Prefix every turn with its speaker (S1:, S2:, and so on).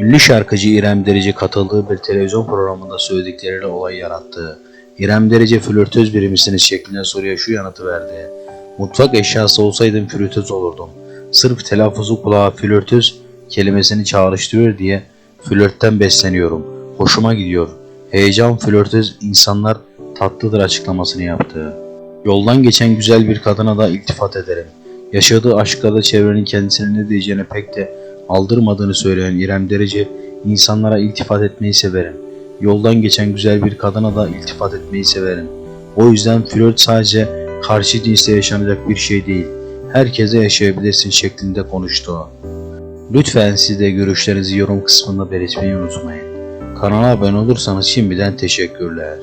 S1: Ünlü şarkıcı İrem Derici katıldığı bir televizyon programında söyledikleriyle olay yarattı. İrem Derici flörtöz biri misiniz şeklinde soruya şu yanıtı verdi. Mutfak eşyası olsaydım flörtöz olurdum. Sırf telaffuzu kulağa flörtöz kelimesini çağrıştırıyor diye flörtten besleniyorum. Hoşuma gidiyor. Heyecan flörtöz insanlar tatlıdır açıklamasını yaptı. Yoldan geçen güzel bir kadına da iltifat ederim. Yaşadığı aşklarda çevrenin kendisine ne diyeceğine pek de aldırmadığını söyleyen İrem Derici, insanlara iltifat etmeyi severim. Yoldan geçen güzel bir kadına da iltifat etmeyi severim. O yüzden flört sadece karşı cinsle yaşanacak bir şey değil. Herkese yaşayabilirsin şeklinde konuştu. Lütfen siz de görüşlerinizi yorum kısmında belirtmeyi unutmayın. Kanala abone olursanız şimdiden teşekkürler.